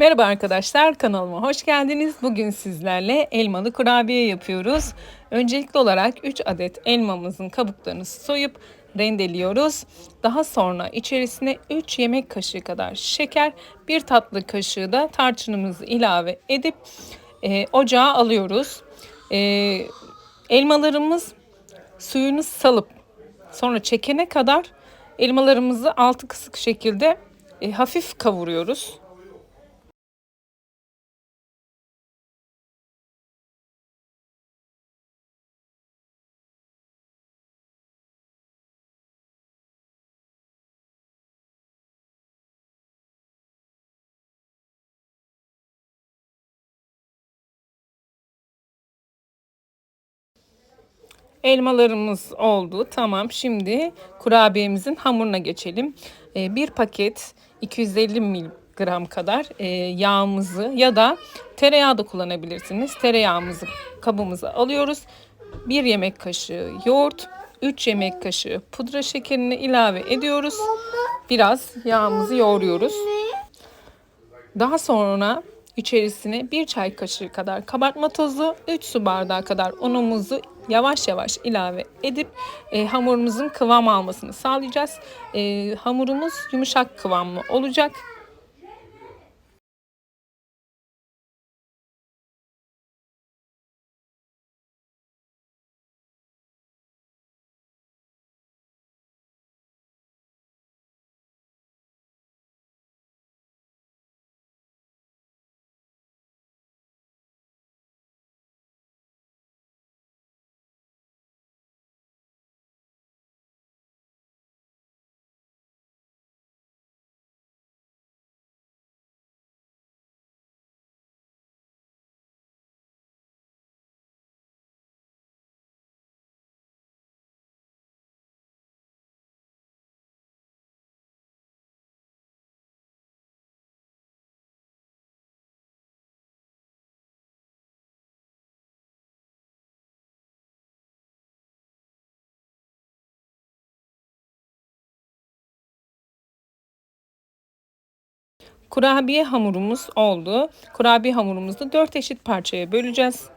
Merhaba arkadaşlar kanalıma hoş geldiniz. Bugün sizlerle elmalı kurabiye yapıyoruz. Öncelikli olarak 3 adet elmamızın kabuklarını soyup rendeliyoruz. Daha sonra içerisine 3 yemek kaşığı kadar şeker, 1 tatlı kaşığı da tarçınımızı ilave edip e, ocağa alıyoruz. E, elmalarımız suyunu salıp sonra çekene kadar elmalarımızı altı kısık şekilde e, hafif kavuruyoruz. Elmalarımız oldu. Tamam. Şimdi kurabiyemizin hamuruna geçelim. Ee, bir paket 250 miligram kadar e, yağımızı ya da tereyağı da kullanabilirsiniz. Tereyağımızı kabımıza alıyoruz. Bir yemek kaşığı yoğurt, 3 yemek kaşığı pudra şekerini ilave ediyoruz. Biraz yağımızı yoğuruyoruz. Daha sonra içerisine bir çay kaşığı kadar kabartma tozu, 3 su bardağı kadar unumuzu yavaş yavaş ilave edip e, hamurumuzun kıvam almasını sağlayacağız. E, hamurumuz yumuşak kıvamlı olacak. Kurabiye hamurumuz oldu. Kurabiye hamurumuzu 4 eşit parçaya böleceğiz.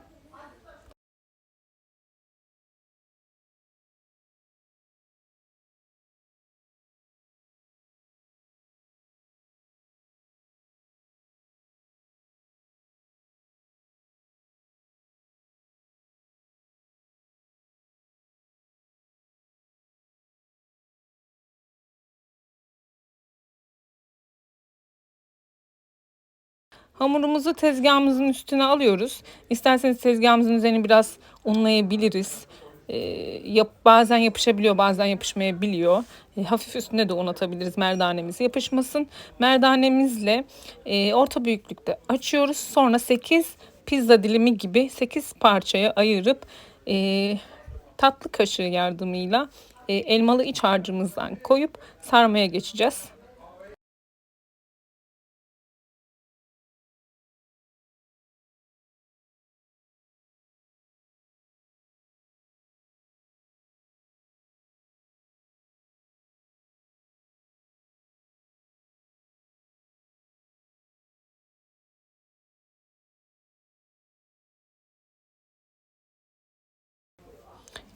Hamurumuzu tezgahımızın üstüne alıyoruz. İsterseniz tezgahımızın üzerini biraz unlayabiliriz. E, yap, bazen yapışabiliyor bazen yapışmayabiliyor. E, hafif üstüne de un atabiliriz merdanemiz yapışmasın. Merdanemizle e, orta büyüklükte açıyoruz. Sonra 8 pizza dilimi gibi 8 parçaya ayırıp e, tatlı kaşığı yardımıyla e, elmalı iç harcımızdan koyup sarmaya geçeceğiz.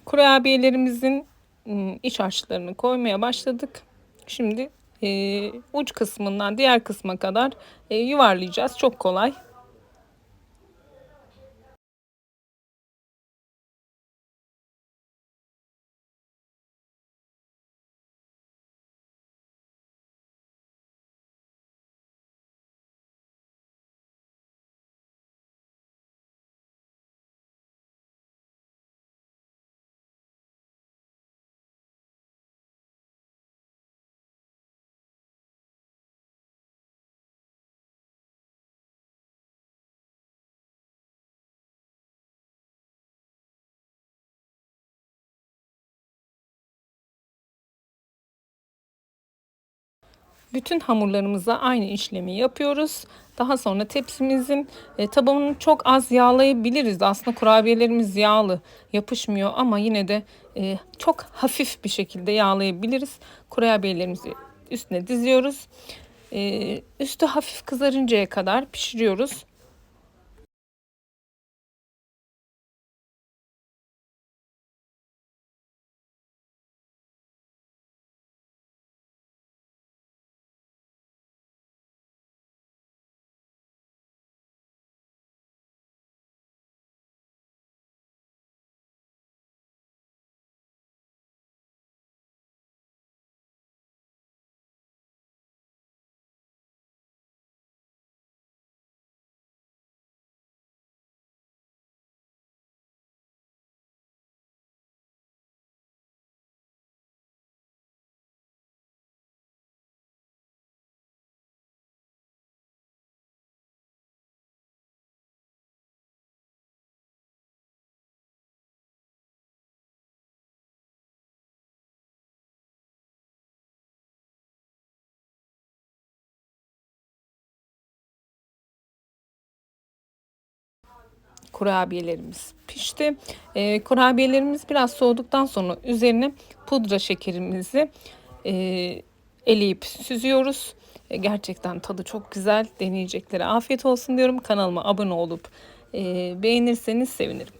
Kurabiyelerimizin ıı, iç harçlarını koymaya başladık. Şimdi e, uç kısmından diğer kısma kadar e, yuvarlayacağız. Çok kolay. Bütün hamurlarımıza aynı işlemi yapıyoruz. Daha sonra tepsimizin e, tabanını çok az yağlayabiliriz. Aslında kurabiyelerimiz yağlı yapışmıyor ama yine de e, çok hafif bir şekilde yağlayabiliriz. Kurabiyelerimizi üstüne diziyoruz. Ee, üstü hafif kızarıncaya kadar pişiriyoruz. Kurabiyelerimiz pişti. Ee, kurabiyelerimiz biraz soğuduktan sonra üzerine pudra şekerimizi e, eleyip süzüyoruz. E, gerçekten tadı çok güzel. Deneyeceklere afiyet olsun diyorum. Kanalıma abone olup e, beğenirseniz sevinirim.